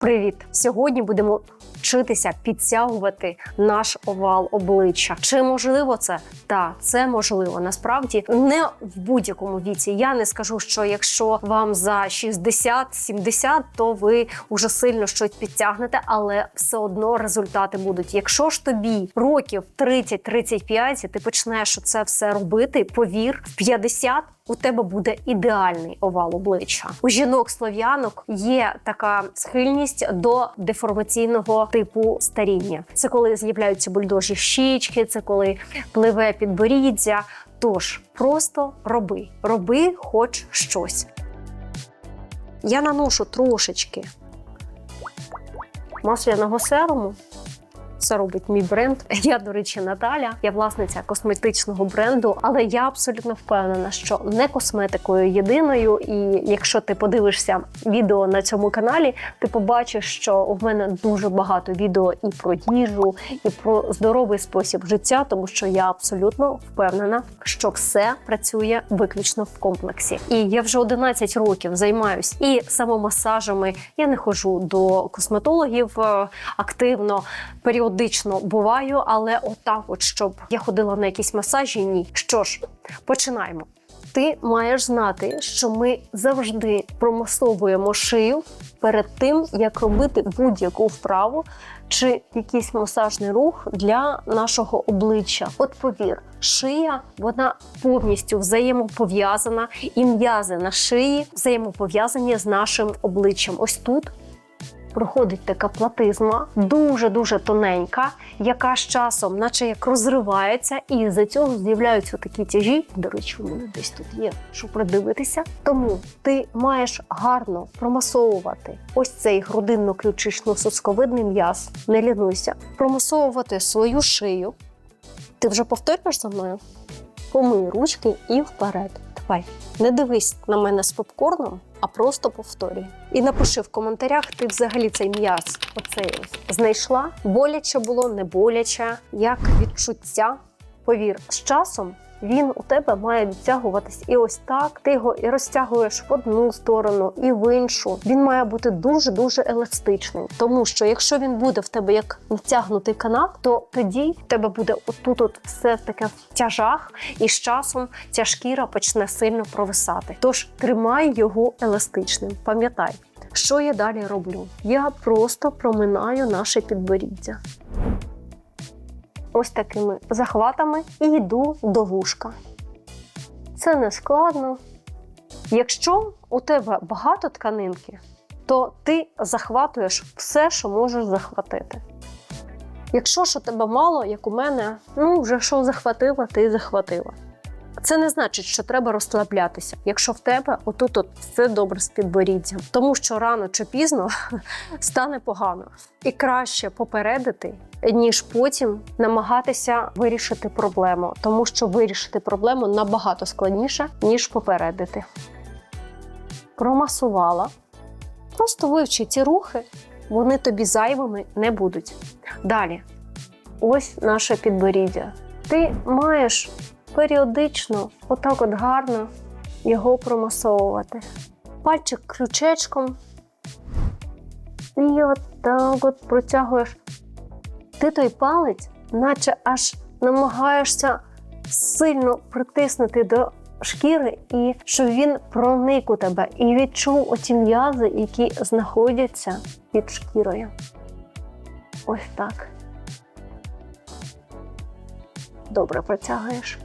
Привіт! Сьогодні будемо вчитися підтягувати наш овал обличчя. Чи можливо це? Так, це можливо. Насправді не в будь-якому віці. Я не скажу, що якщо вам за 60-70, то ви вже сильно щось підтягнете, але все одно результати будуть. Якщо ж тобі років 30-35, і ти почнеш це все робити, повір, в 50 у тебе буде ідеальний овал обличчя. У жінок-слов'янок є така схильність до деформаційного типу старіння. Це коли з'являються бульдожі щічки, це коли пливе підборіддя. Тож просто роби, роби хоч щось. Я наношу трошечки масляного серуму. Це робить мій бренд. Я, до речі, Наталя. Я власниця косметичного бренду, але я абсолютно впевнена, що не косметикою єдиною. І якщо ти подивишся відео на цьому каналі, ти побачиш, що у мене дуже багато відео і про їжу, і про здоровий спосіб життя, тому що я абсолютно впевнена, що все працює виключно в комплексі. І я вже 11 років займаюсь і самомасажами. Я не ходжу до косметологів е, активно періодично буваю, але отак, от щоб я ходила на якісь масажі, ні. Що ж, починаємо. Ти маєш знати, що ми завжди промасовуємо шию перед тим, як робити будь-яку вправу чи якийсь масажний рух для нашого обличчя. От повір, шия вона повністю взаємопов'язана, і м'язи на шиї взаємопов'язані з нашим обличчям. Ось тут проходить така платизма, дуже-дуже тоненька, яка з часом, наче як розривається, і з-за цього з'являються такі тяжі. До речі, у мене десь тут є, що придивитися. Тому ти маєш гарно промасовувати ось цей грудинно-ключично-сосковидний м'яз. Не лінуйся, промасовувати свою шию. Ти вже повторюєш за мною? Помий ручки і вперед. Давай. Не дивись на мене з попкорном, а просто повторюй. І напиши в коментарях, ти взагалі цей м'яз оцей ось знайшла. Боляче було, не боляче, як відчуття. Повір, з часом він у тебе має відтягуватись. І ось так ти його і розтягуєш в одну сторону, і в іншу. Він має бути дуже-дуже еластичним. Тому що якщо він буде в тебе як натягнутий канат, то тоді в тебе буде отут от все таке в тяжах, і з часом ця шкіра почне сильно провисати. Тож тримай його еластичним. Пам'ятай. Що я далі роблю? Я просто проминаю наше підборіддя ось такими захватами і йду до вушка. Це не складно. Якщо у тебе багато тканинки, то ти захватуєш все, що можеш захватити. Якщо ж у тебе мало, як у мене, ну вже що захватила, ти захватила. Це не значить, що треба розслаблятися, якщо в тебе отут от все добре з підборіддям, тому що рано чи пізно стане погано. І краще попередити, ніж потім намагатися вирішити проблему, тому що вирішити проблему набагато складніше, ніж попередити. Промасувала. Просто вивчи ці рухи, вони тобі зайвими не будуть. Далі, ось наше підборіддя. Ти маєш періодично, отак от гарно його промасовувати. Пальчик крючечком. І отак от протягуєш. Ти той палець, наче аж намагаєшся сильно притиснути до шкіри, і щоб він проник у тебе і відчув оті м'язи, які знаходяться під шкірою. Ось так. Добре протягуєш.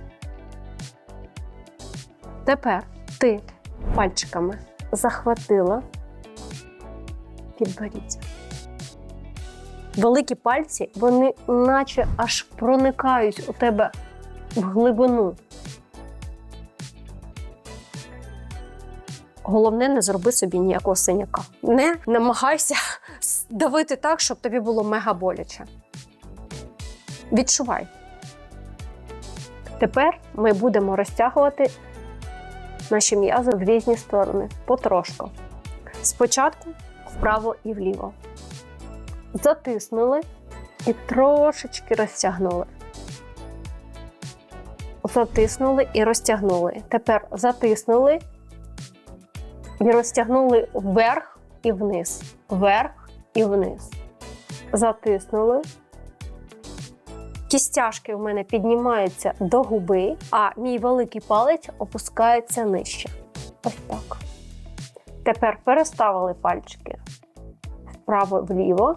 Тепер ти пальчиками захватила підборіддя. Великі пальці, вони наче аж проникають у тебе в глибину. Головне, не зроби собі ніякого синяка. Не намагайся давити так, щоб тобі було мега боляче. Відчувай. Тепер ми будемо розтягувати наші м'язи в різні сторони потрошку. Спочатку вправо і вліво. Затиснули і трошечки розтягнули. Затиснули і розтягнули. Тепер затиснули і розтягнули вверх і вниз. Вверх і вниз. Затиснули. Кістяшки в мене піднімаються до губи, а мій великий палець опускається нижче. Ось так. Тепер переставили пальчики вправо-вліво.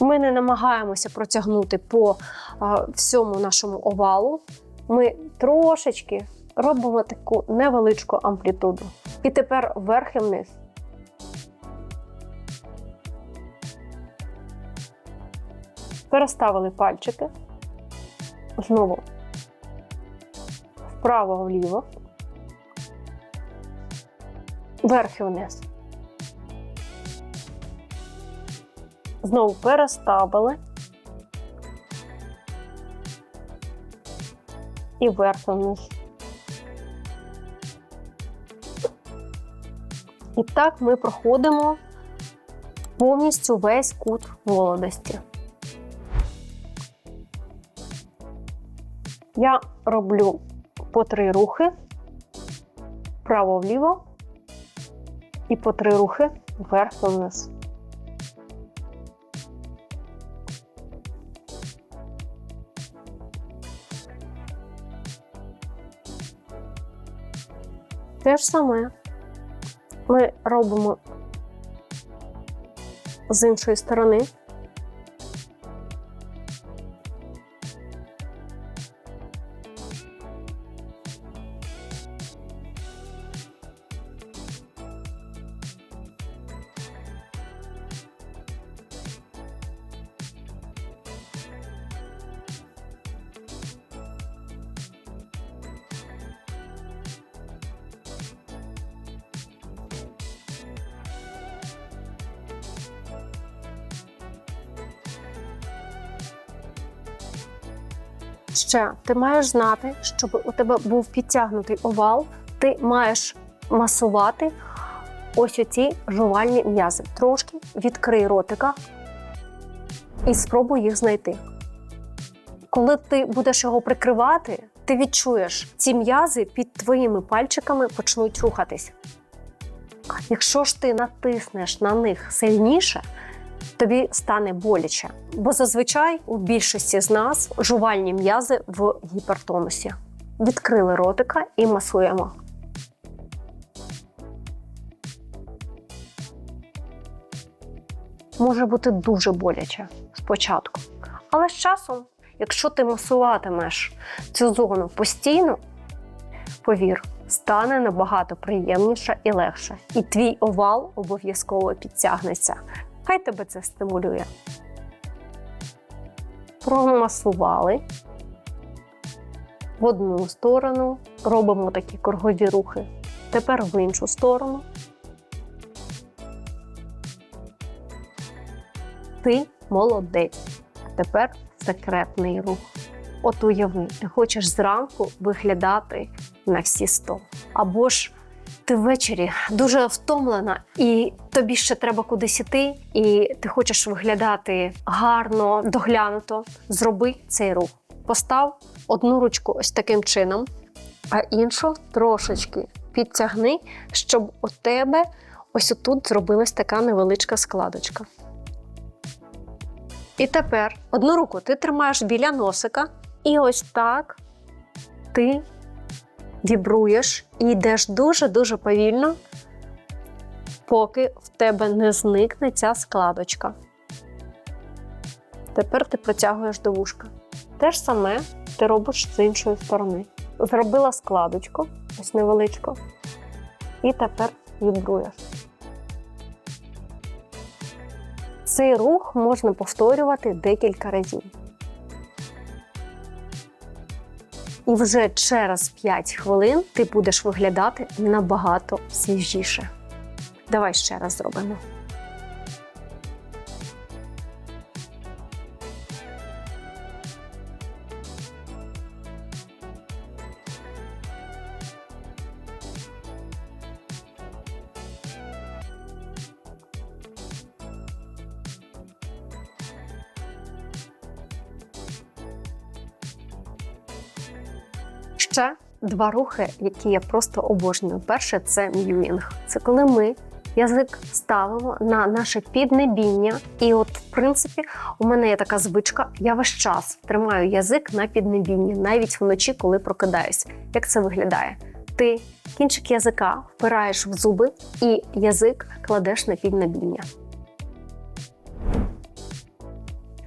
Ми не намагаємося протягнути по а, всьому нашому овалу. Ми трошечки робимо таку невеличку амплітуду. І тепер вверх і вниз. Переставили пальчики. Знову вправо-вліво. Вверх і вниз. Знову переставили. І вверх і вниз. І так ми проходимо повністю весь кут молодості. Я роблю по три рухи вправо-вліво і по три рухи вверх-вниз. Те ж саме ми робимо з іншої сторони. Ще ти маєш знати, щоб у тебе був підтягнутий овал, ти маєш масувати ось оці жувальні м'язи. Трошки відкрий ротика і спробуй їх знайти. Коли ти будеш його прикривати, ти відчуєш, ці м'язи під твоїми пальчиками почнуть рухатись. Якщо ж ти натиснеш на них сильніше, тобі стане боляче. Бо зазвичай у більшості з нас жувальні м'язи в гіпертонусі. Відкрили ротика і масуємо. Може бути дуже боляче спочатку. Але з часом, якщо ти масуватимеш цю зону постійно, повір, стане набагато приємніше і легше. І твій овал обов'язково підтягнеться. Хай тебе це стимулює. Промасували в одну сторону, робимо такі кругові рухи. Тепер в іншу сторону. Ти молодець. Тепер секретний рух. От уяви, ти хочеш зранку виглядати на всі 100. Або ж ти ввечері дуже втомлена, і тобі ще треба кудись іти, і ти хочеш виглядати гарно, доглянуто. Зроби цей рух. Постав одну ручку ось таким чином, а іншу трошечки підтягни, щоб у тебе ось отут зробилась така невеличка складочка. І тепер одну руку ти тримаєш біля носика, і ось так ти вібруєш і йдеш дуже-дуже повільно, поки в тебе не зникне ця складочка. Тепер ти протягуєш до вушка. Те ж саме ти робиш з іншої сторони. Зробила складочку, ось невеличку, і тепер вібруєш. Цей рух можна повторювати декілька разів. І вже через 5 хвилин ти будеш виглядати набагато свіжіше. Давай ще раз зробимо. Ще два рухи, які я просто обожнюю. Перше це м'юїнг. Це коли ми Язик ставимо на наше піднебіння. І, от, в принципі, у мене є така звичка, я весь час тримаю язик на піднебінні, навіть вночі, коли прокидаюсь. Як це виглядає? Ти кінчик язика впираєш в зуби і язик кладеш на піднебіння.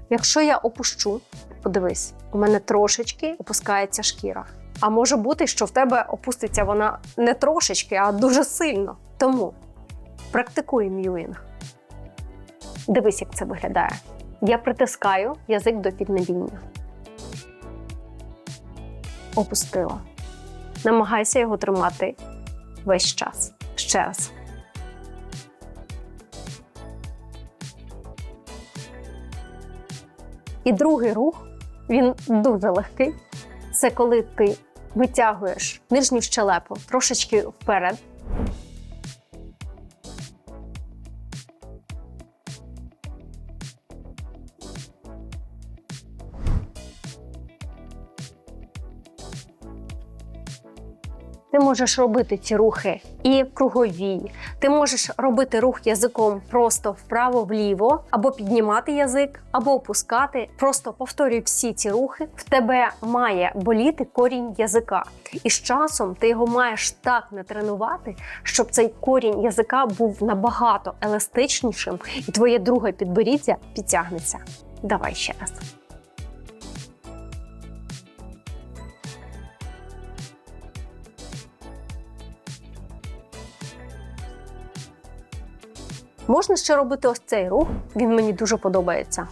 Якщо я опущу, подивись, у мене трошечки опускається шкіра. А може бути, що в тебе опуститься вона не трошечки, а дуже сильно. Тому практикуй м'юінг. Дивись, як це виглядає. Я притискаю язик до піднебіння. Опустила. Намагайся його тримати весь час. Ще раз. І другий рух він дуже легкий. Це коли ти витягуєш нижню щелепу трошечки вперед. Ти можеш робити ці рухи і кругові. Ти можеш робити рух язиком просто вправо-вліво, або піднімати язик, або опускати. Просто повторюй всі ці рухи. В тебе має боліти корінь язика. І з часом ти його маєш так натренувати, щоб цей корінь язика був набагато еластичнішим, і твоє друге підборіддя підтягнеться. Давай ще раз. Можна ще робити ось цей рух, він мені дуже подобається.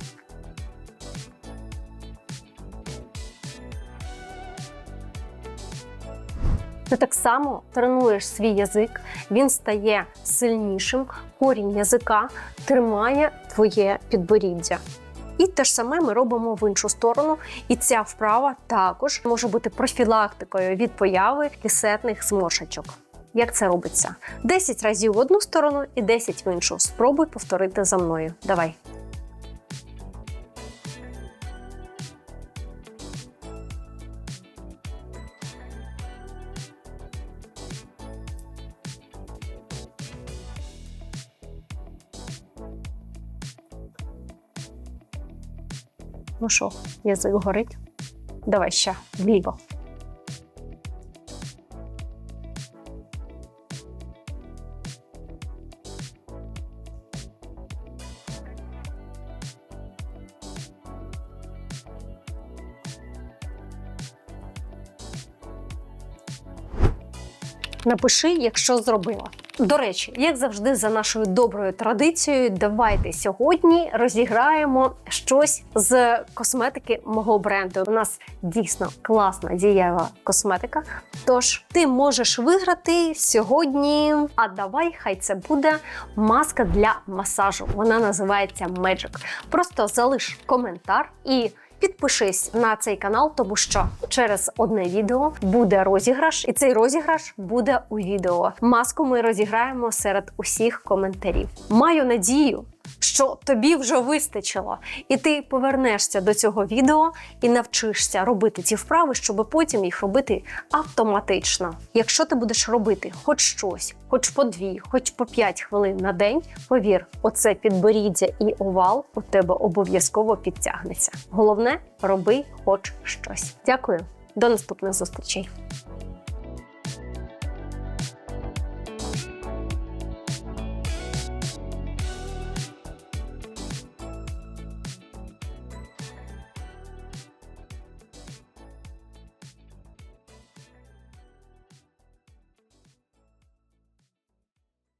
Ти так само тренуєш свій язик, він стає сильнішим, корінь язика тримає твоє підборіддя. І те ж саме ми робимо в іншу сторону. І ця вправа також може бути профілактикою від появи кисетних зморшечок. Як це робиться? 10 разів в одну сторону і 10 в іншу. Спробуй повторити за мною. Давай. Ну що, язик горить? Давай ще вліво. Напиши, якщо зробила. До речі, як завжди, за нашою доброю традицією, давайте сьогодні розіграємо щось з косметики мого бренду. У нас дійсно класна дієва косметика. Тож ти можеш виграти сьогодні. А давай, хай це буде маска для масажу. Вона називається Magic. Просто залиш коментар і. Підпишись на цей канал, тому що через одне відео буде розіграш, і цей розіграш буде у відео. Маску ми розіграємо серед усіх коментарів. Маю надію, що тобі вже вистачило, і ти повернешся до цього відео і навчишся робити ці вправи, щоб потім їх робити автоматично. Якщо ти будеш робити хоч щось, хоч по дві, хоч по п'ять хвилин на день, повір, оце підборіддя і овал у тебе обов'язково підтягнеться. Головне, роби хоч щось. Дякую, до наступних зустрічей.